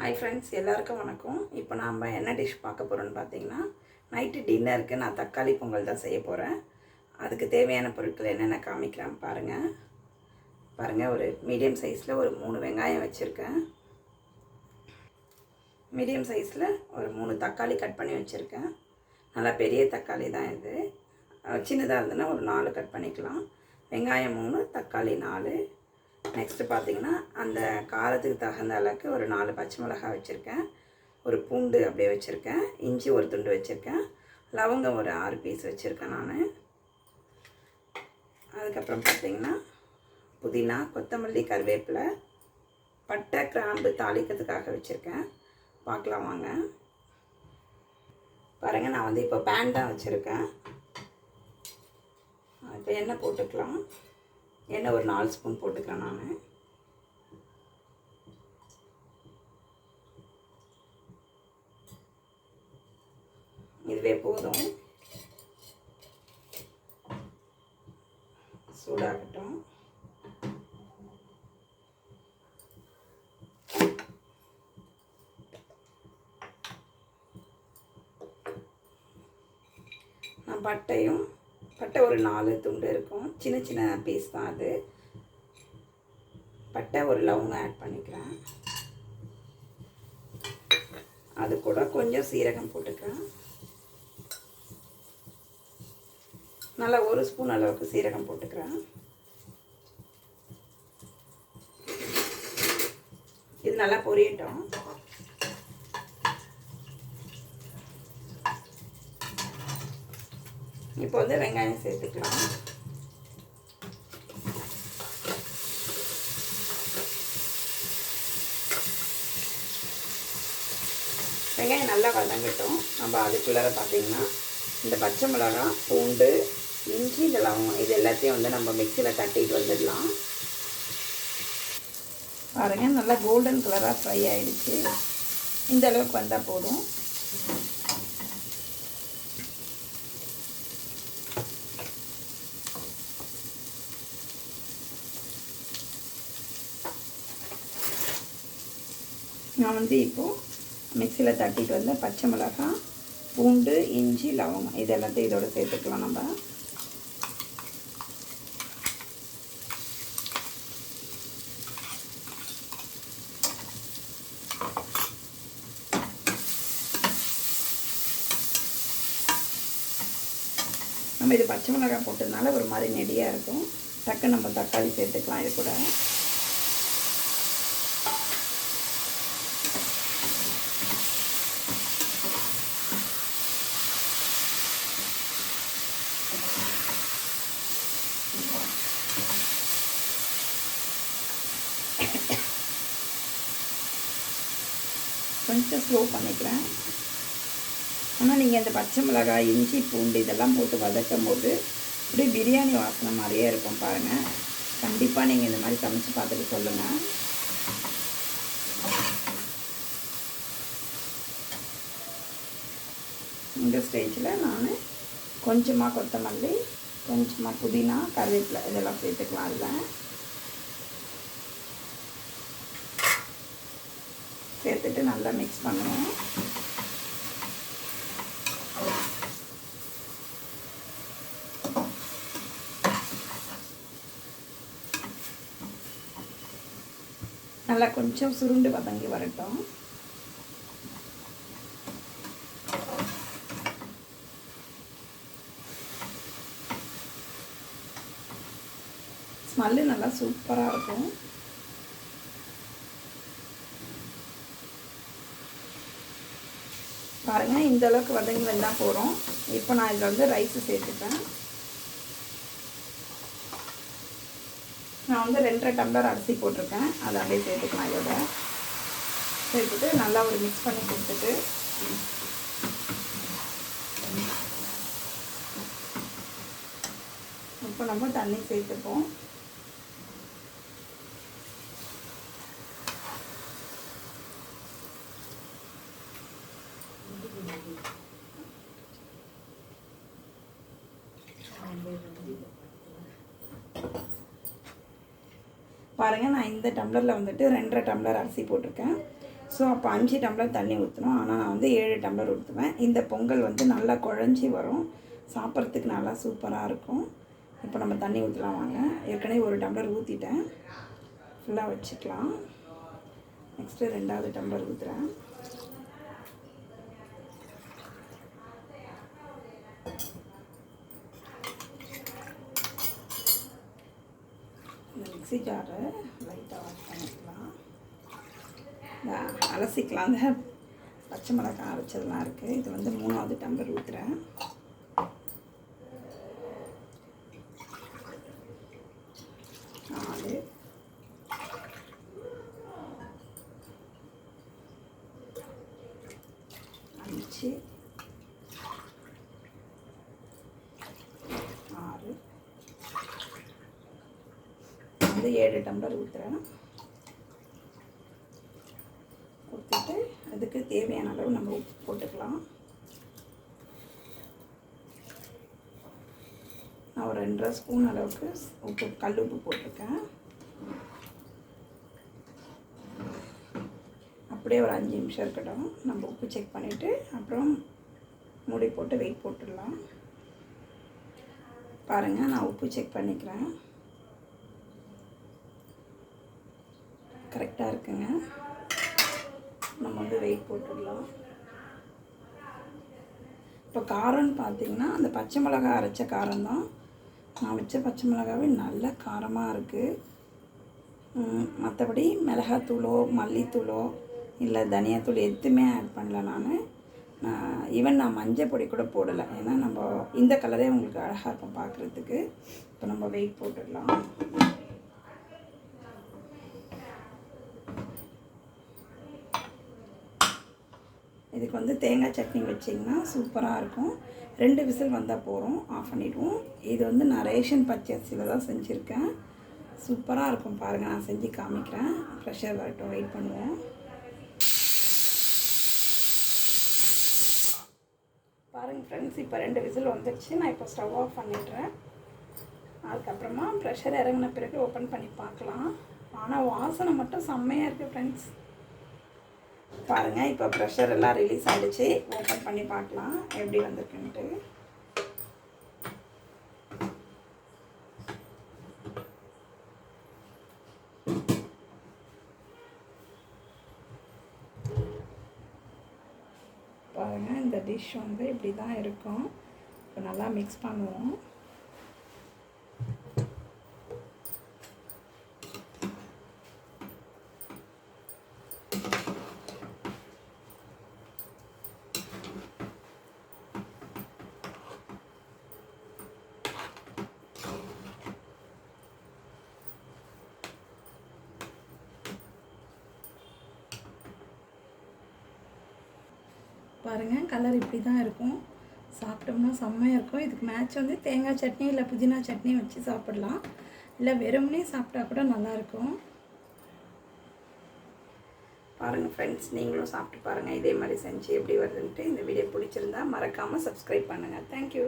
Hi friends எல்லாருக்கும் வணக்கம். இப்போ நாம் என்ன டிஷ் பார்க்க போகிறோன்னு பார்த்தீங்கன்னா நைட்டு டின்னருக்கு நான் தக்காளி பொங்கல் தான் செய்ய போகிறேன் அதுக்கு தேவையான பொருட்கள் என்னென்ன காமிக்கிறேன் பாருங்கள் பாருங்கள் ஒரு மீடியம் சைஸில் ஒரு மூணு வெங்காயம் வச்சுருக்கேன். மீடியம் சைஸில் ஒரு மூணு தக்காளி கட் பண்ணி வச்சுருக்கேன். நல்லா பெரிய தக்காளி தான் இது. சின்னதாக இருந்ததுன்னா ஒரு நாலு கட் பண்ணிக்கலாம். வெங்காயம் மூணு தக்காளி நாலு. நெக்ஸ்ட்டு பார்த்தீங்கன்னா அந்த காரத்துக்கு தகுந்த அளவுக்கு ஒரு நாலு பச்சை மிளகாய் வச்சுருக்கேன். ஒரு பூண்டு அப்படியே வச்சுருக்கேன். இஞ்சி ஒரு துண்டு வச்சுருக்கேன். லவங்கம் ஒரு ஆறு பீஸ் வச்சுருக்கேன் நான். அதுக்கப்புறம் பார்த்தீங்கன்னா புதினா கொத்தமல்லி கருவேப்பிலை பட்டை கிராம்பு தாளிக்கிறதுக்காக வச்சுருக்கேன். பார்க்கலாம் வாங்க. பாருங்கள் நான் வந்து இப்போ பேன் தான் வச்சுருக்கேன். இப்போ எண்ணெய் போட்டுக்கலாம். எண்ணெய் ஒரு நாலு ஸ்பூன் போட்டுக்கிறேன் நான். இதுவே போதும். சூடாகட்டும். நான் பட்டையும் பட்டை ஒரு நாலு துண்டு இருக்கும். சின்ன சின்ன பீஸ் தான் அது. பட்டை ஒரு லவங்க ஆட் பண்ணிக்கிறேன். அது கூட கொஞ்சம் சீரகம் போட்டுக்கிறேன். நல்லா ஒரு ஸ்பூன் அளவுக்கு சீரகம் போட்டுக்கிறேன். இது நல்லா பொரியட்டும். இப்போ வந்து வெங்காயம் சேர்த்துக்கலாம். வெங்காயம் நல்லா வதங்கட்டும். நம்ம அதுக்குள்ளார பார்த்தீங்கன்னா இந்த பச்சை மிளகா பூண்டு இஞ்சி இதெல்லாம் இது எல்லாத்தையும் வந்து நம்ம மிக்சியில் தட்டிட்டு வந்துடலாம். பாருங்கள் நல்லா கோல்டன் கலராக ஃப்ரை ஆகிடுச்சு இந்த அளவுக்கு வந்தால் போதும். நான் வந்து இப்போது மிக்சியில் தட்டிட்டு வந்த பச்சை மிளகாய் பூண்டு இஞ்சி லவங்கம் இது எல்லாத்தையும் இதோட சேர்த்துக்கலாம் நம்ம. நம்ம இது பச்சை மிளகாய் போட்டதுனால ஒரு மாதிரி நெடியாக இருக்கும். டக்கு நம்ம தக்காளி சேர்த்துக்கலாம் இது கூட. கொஞ்சம் ஸ்லோ பண்ணிக்கிறேன். ஆனால் நீங்கள் இந்த பச்சை மிளகாய் இஞ்சி பூண்டு இதெல்லாம் போட்டு வதக்கும் போது அப்படியே பிரியாணி வாசனை மாதிரியே இருக்கும் பாருங்கள் கண்டிப்பாக நீங்கள் இந்த மாதிரி சமைச்சு பார்த்துட்டு சொல்லுங்கள் இந்த ஸ்டேஜில் நான் கொஞ்சமாக கொத்தமல்லி கொஞ்சமாக புதினா கருவேப்பிலை இதெல்லாம் சேர்த்துக்கலாம் இல்லை சேர்த்துட்டு நல்லா மிக்ஸ் பண்ணணும். நல்லா கொஞ்சம் சுருண்டு வதங்கி வரட்டும். ஸ்மெல்லு நல்லா சூப்பராக இருக்கும். பாருங்கள் இந்த அளவுக்கு வதங்கி வந்தால் போகிறோம் இப்போ நான் இதில் வந்து ரைஸு சேர்த்துப்பேன். நான் வந்து ரெண்டரை டம்ளர் அரிசி போட்டிருக்கேன். அதை அப்படியே சேர்த்துக்கலாம் இதோட. சேர்த்துட்டு நல்லா ஒரு மிக்ஸ் பண்ணி கொடுத்துட்டு. இப்போ நம்ம தண்ணி சேர்த்துப்போம். பாருங்கள் நான் இந்த டம்ளரில் வந்துட்டு ரெண்டரை டம்ளர் அரிசி போட்டிருக்கேன். ஸோ அப்போ அஞ்சு டம்ளர் தண்ணி ஊற்றணும் ஆனால் நான் வந்து ஏழு டம்ளர் ஊற்றுவேன் இந்த பொங்கல் வந்து நல்லா குழஞ்சி வரும். சாப்பிட்றதுக்கு நல்லா சூப்பராக இருக்கும். இப்போ நம்ம தண்ணி ஊற்றலாம் வாங்க. ஏற்கனவே ஒரு டம்ளர் ஊற்றிட்டேன் ஃபுல்லாக வச்சுக்கலாம். நெக்ஸ்ட்டு ரெண்டாவது டம்ளர் ஊற்றுறேன் மிக்சி மிக்ஸி ஜாரை லைட்டாக வாஷ் பண்ணிக்கலாம். இந்த அலசிக்கலாம் அந்த பச்சை மிளகாய் அரைச்சதெல்லாம் இருக்குது இது வந்து மூணாவது டம்பர் ஊற்றுறேன் நாலு அஞ்சு ஆறு வந்து ஏழு டம்ளர் ஊற்றுறேன் ஊற்றிட்டு அதுக்கு தேவையான அளவு நம்ம உப்பு போட்டுக்கலாம். நான் ஒரு ரெண்டரை ஸ்பூன் அளவுக்கு உப்பு கல் உப்பு போட்டிருக்கேன். அப்படியே ஒரு அஞ்சு நிமிஷம் இருக்கட்டும். நம்ம உப்பு செக் பண்ணிவிட்டு அப்புறம் மூடி போட்டு வெயிட் போட்டுடலாம். பாருங்கள் நான் உப்பு செக் பண்ணிக்கிறேன். கரெக்டாக இருக்குங்க. நம்ம வந்து வெயிட் போட்டுடலாம். இப்போ காரம்னு பார்த்தீங்கன்னா அந்த பச்சை மிளகாய் அரைச்ச காரம் தான். நான் வச்ச பச்சை மிளகாவே நல்ல காரமாக இருக்குது மற்றபடி மிளகாத்தூளோ மல்லித்தூளோ இல்லை தனியாத்தூள் எதுவுமே ஆட் பண்ணல நான். ஈவன் நான் மஞ்சள் பொடி கூட போடலை. ஏன்னா நம்ம இந்த கலரே உங்களுக்கு அழகாக இருக்கும் பார்க்குறதுக்கு இப்போ நம்ம வெயிட் போட்டுடலாம். இதுக்கு வந்து தேங்காய் சட்னி வச்சிங்கன்னா சூப்பராக இருக்கும். ரெண்டு விசில் வந்தால் போகிறோம் ஆஃப் பண்ணிவிடுவோம் இது வந்து நான் ரேஷன் பச்சரிசியில் தான் செஞ்சுருக்கேன். சூப்பராக இருக்கும் பாருங்கள் நான் செஞ்சு காமிக்கிறேன். ப்ரெஷர் வரட்டும். வெயிட் பண்ணுவோம். பாருங்கள் ஃப்ரெண்ட்ஸ் இப்போ ரெண்டு விசில் வந்துடுச்சு நான் இப்போ ஸ்டவ் ஆஃப் பண்ணிடுறேன். அதுக்கப்புறமா ப்ரெஷர் இறங்கின பிறகு ஓப்பன் பண்ணி பார்க்கலாம். ஆனால் வாசனை மட்டும் செம்மையாக இருக்குது ஃப்ரெண்ட்ஸ் பாருங்கள் இப்போ ப்ரெஷர் எல்லாம் ரிலீஸ் ஆகிடுச்சு ஓப்பன் பண்ணி பார்க்கலாம். எப்படி வந்திருக்குன்ட்டு. பாருங்கள் இந்த டிஷ் வந்து இப்படி தான் இருக்கும். இப்போ நல்லா மிக்ஸ் பண்ணுவோம். பாருங்கள் கலர் இப்படி தான் இருக்கும். சாப்பிட்டோம்னா செம்மையாக இருக்கும். இதுக்கு மேட்ச் வந்து தேங்காய் சட்னி இல்லை புதினா சட்னி வச்சு சாப்பிடலாம். இல்லை வெறும்னே சாப்பிட்டா கூட நல்லாயிருக்கும் பாருங்கள் ஃப்ரெண்ட்ஸ் நீங்களும் சாப்பிட்டு பாருங்கள் இதே மாதிரி செஞ்சு எப்படி வருதுன்ட்டு இந்த வீடியோ பிடிச்சிருந்தா மறக்காமல் சப்ஸ்கிரைப் பண்ணுங்கள் தேங்க்யூ